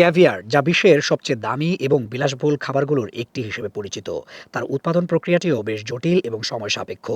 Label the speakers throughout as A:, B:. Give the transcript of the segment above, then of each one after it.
A: Caviar, যা বিশ্বের সবচেয়ে দামি এবং বিলাসবহুল খাবারগুলোর একটি হিসেবে পরিচিত। তার উৎপাদন প্রক্রিয়াটিও বেশ জটিল এবং সময় সাপেক্ষ।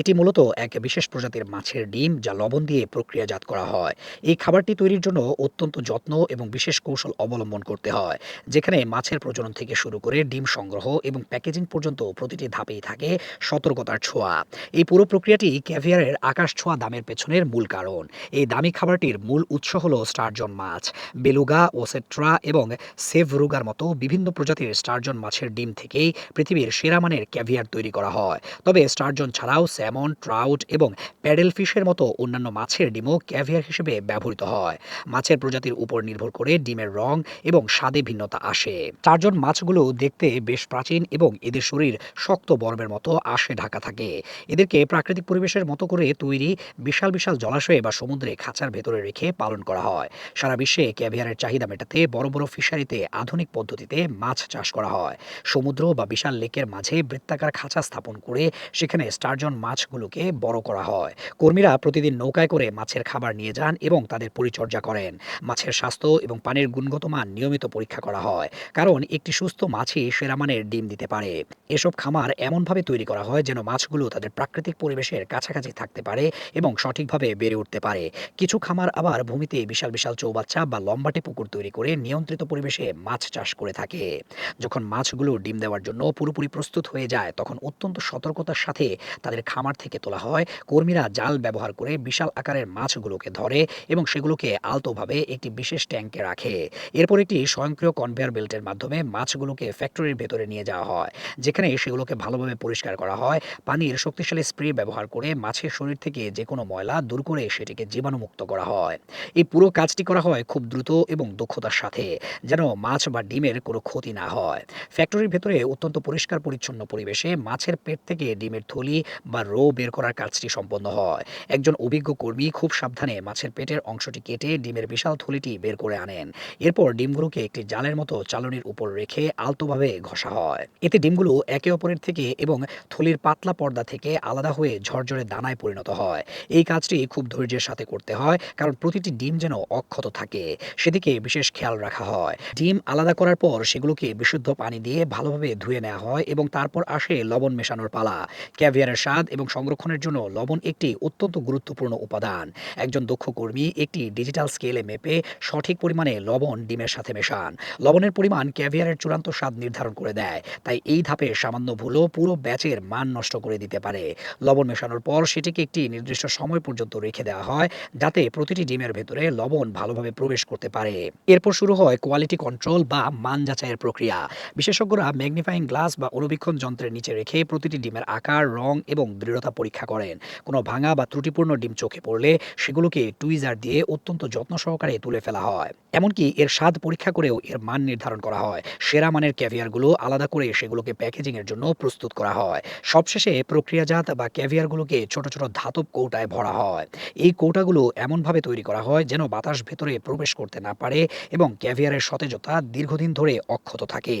A: এটি মূলত এক বিশেষ প্রজাতির মাছের ডিম, যা লবণ দিয়ে প্রক্রিয়াজাত করা হয়। এই খাবারটি তৈরির জন্য অত্যন্ত যত্ন এবং বিশেষ কৌশল অবলম্বন করতে হয়, যেখানে মাছের প্রজনন থেকে শুরু করে ডিম সংগ্রহ এবং প্যাকেজিং পর্যন্ত প্রতিটি ধাপেই থাকে সতর্কতার ছোঁয়া। এই পুরো প্রক্রিয়াটি ক্যাভিয়ারের আকাশ ছোঁয়া দামের পেছনের মূল কারণ। এই দামি খাবারটির মূল উৎস হল স্টারজন মাছ। বেলুগা, ওসেট্রা এবং সেভ সেভরুগার মতো বিভিন্ন প্রজাতির স্টারজন মাছের ডিম থেকেই পৃথিবীর সেরা মানের ক্যাভিয়ার তৈরি করা হয়। তবে স্টারজন ছাড়াও স্যামন, ট্রাউট এবং প্যাডেল ফিশের মতো অন্যান্য মাছের ডিমও ক্যাভিয়ার হিসেবে ব্যবহৃত হয়। মাছের প্রজাতির উপর নির্ভর করে ডিমের রং এবং স্বাদে ভিন্নতা আসে। স্টারজন মাছগুলো দেখতে বেশ প্রাচীন এবং এদের শরীর শক্ত বর্মের মতো আশে ঢাকা থাকে। এদেরকে প্রাকৃতিক পরিবেশের মতো করে তৈরি বিশাল বিশাল জলাশয়ে বা সমুদ্রে খাঁচার ভেতরে রেখে পালন করা হয়। সারা বিশ্বে ক্যাভিয়ারের চাহিদা মেটাতে বড় বড় ফিশারিতে আধুনিক পদ্ধতিতে মাছ চাষ করা হয়। সমুদ্র বা বিশাল লেকের মাঝে বৃত্তাকার খাঁচা স্থাপন করে সেখানে স্টারজন মাছগুলোকে বড় করা হয়। কর্মীরা প্রতিদিন নৌকায় করে মাছের খাবার নিয়ে যান এবং তাদের পরিচর্যা করেন। মাছের স্বাস্থ্য এবং পানির গুণগত মান নিয়মিত পরীক্ষা করা হয়, কারণ একটি সুস্থ মাছই সেরা মানের ডিম দিতে পারে। এসব খামার এমনভাবে তৈরি করা হয় যেন মাছগুলো তাদের প্রাকৃতিক পরিবেশের কাছাকাছি থাকতে পারে এবং সঠিকভাবে বেড়ে উঠতে পারে। কিছু খামার আবার ভূমিতে বিশাল বিশাল চৌবাচ্চা বা লম্বাটে পুকুর তৈরি করে নিয়ন্ত্রিত পরিবেশে মাছ চাষ করে থাকে। যখন মাছগুলো ডিম দেওয়ার জন্য পুরোপুরি প্রস্তুত হয়ে যায়, তখন অত্যন্ত সতর্কতার সাথে তাদের খামার থেকে তোলা হয়। কর্মীরা জাল ব্যবহার করে বিশাল আকারের মাছগুলোকে ধরে এবং সেগুলোকে আলতোভাবে একটি বিশেষ ট্যাঙ্কে রাখে। এরপর একটি স্বয়ংক্রিয় কনভেয়ার বেল্টের মাধ্যমে মাছগুলোকে ফ্যাক্টরির ভেতরে নিয়ে যাওয়া হয়, যেখানে সেগুলোকে ভালোভাবে পরিষ্কার করা হয়। পানির শক্তিশালী স্প্রে ব্যবহার করে মাছের শরীর থেকে যে কোনো ময়লা দূর করে সেটিকে জীবাণুমুক্ত করা হয়। এই পুরো কাজটি করা হয় খুব দ্রুত এবং দক্ষতার সাথে, যেন মাছ বা ডিমের কোনো ক্ষতি না হয়। ফ্যাক্টরির ভেতরে অত্যন্ত পরিষ্কার পরিচ্ছন্ন পরিবেশে মাছের পেট থেকে ডিমের থলি বা রো বের করার কাজটি সম্পন্ন হয়। একজন অভিজ্ঞ কর্মী খুব সাবধানে মাছের পেটের অংশটি কেটে ডিমের বিশাল থলিটি বের করে আনেন। এরপর ডিমগুলোকে একটি জালের মতো চালনির উপর রেখে আলতোভাবে ঘষা হয়। এতে ডিমগুলো একে অপরের থেকে এবং থলির পাতলা পর্দা থেকে আলাদা হয়ে ঝরঝরে দানায় পরিণত হয়। এই কাজটি খুব ধৈর্যের সাথে করতে হয়, কারণ প্রতিটি ডিম যেন অক্ষত থাকে। সেদিকে বিশেষ খেয়াল রাখা হয়। ডিম আলাদা করার পর সেগুলোকে বিশুদ্ধ পানি দিয়ে ভালোভাবে ধুয়ে নেওয়া হয় এবং তারপর আসে লবণ মেশানোর পালা। ক্যাভিয়ারের স্বাদ এবং সংরক্ষণের জন্য লবণ একটি অত্যন্ত গুরুত্বপূর্ণ উপাদান। একজন দক্ষ কর্মী একটি ডিজিটাল স্কেলে মেপে সঠিক পরিমাণে লবণ ডিমের সাথে মেশান। লবণের পরিমাণ ক্যাভিয়ারের চূড়ান্ত স্বাদ নির্ধারণ করে দেয়। তাই এই ধাপে সামান্য ভুলও পুরো ব্যাচের মান নষ্ট করে দিতে পারে। লবণ মেশানোর পর সেটিকে একটি নির্দিষ্ট সময় পর্যন্ত রেখে দেওয়া হয় যাতে প্রতিটি ডিমের ভেতরে লবণ ভালোভাবে প্রবেশ করতে পারে। এরপর শুরু হয় কোয়ালিটি কন্ট্রোল বা মান যাচাইয়ের প্রক্রিয়া। বিশেষজ্ঞরা ম্যাগনিফাইং গ্লাস বা অনুবীক্ষণ যন্ত্রের নিচে রেখে প্রতিটি ডিমের আকার, রং এবং দৃঢ়তা পরীক্ষা করেন। কোনো ভাঙা বা ত্রুটিপূর্ণ ডিম চোখে পড়লে সেগুলোকে টুইজার দিয়ে অত্যন্ত যত্ন সহকারে তুলে ফেলা হয়। এমনকি এর স্বাদ পরীক্ষা করেও এর মান নির্ধারণ করা হয়। সেরা মানের ক্যাভিয়ারগুলো আলাদা করে সেগুলোকে প্যাকেজিংয়ের জন্য প্রস্তুত করা হয়। সবশেষে প্রক্রিয়াজাত বা ক্যাভিয়ারগুলোকে ছোট ছোট ধাতব কৌটায় ভরা হয়। এই কৌটাগুলো এমনভাবে তৈরি করা হয় যেন বাতাস ভেতরে প্রবেশ করতে না পারে এবং ক্যাভিয়ারের সতেজতা দীর্ঘদিন ধরে অক্ষত থাকে।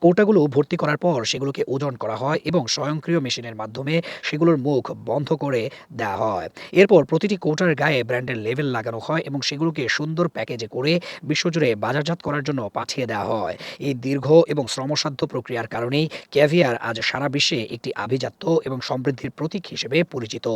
A: কৌটাগুলো ভর্তি করার পর সেগুলোকে ওজন করা হয় এবং স্বয়ংক্রিয় মেশিনের মাধ্যমে সেগুলোর মুখ বন্ধ করে দেওয়া হয়। এরপর প্রতিটি কৌটার গায়ে ব্র্যান্ডের লেভেল লাগানো হয় এবং সেগুলোকে সুন্দর প্যাকেজে করে বিশ্বজুড়ে বাজারজাত করার জন্য পাঠিয়ে দেওয়া হয়। এই দীর্ঘ এবং শ্রমসাধ্য প্রক্রিয়ার কারণেই ক্যাভিয়ার আজ সারা বিশ্বে একটি আভিজাত্য এবং সমৃদ্ধির প্রতীক হিসেবে পরিচিত।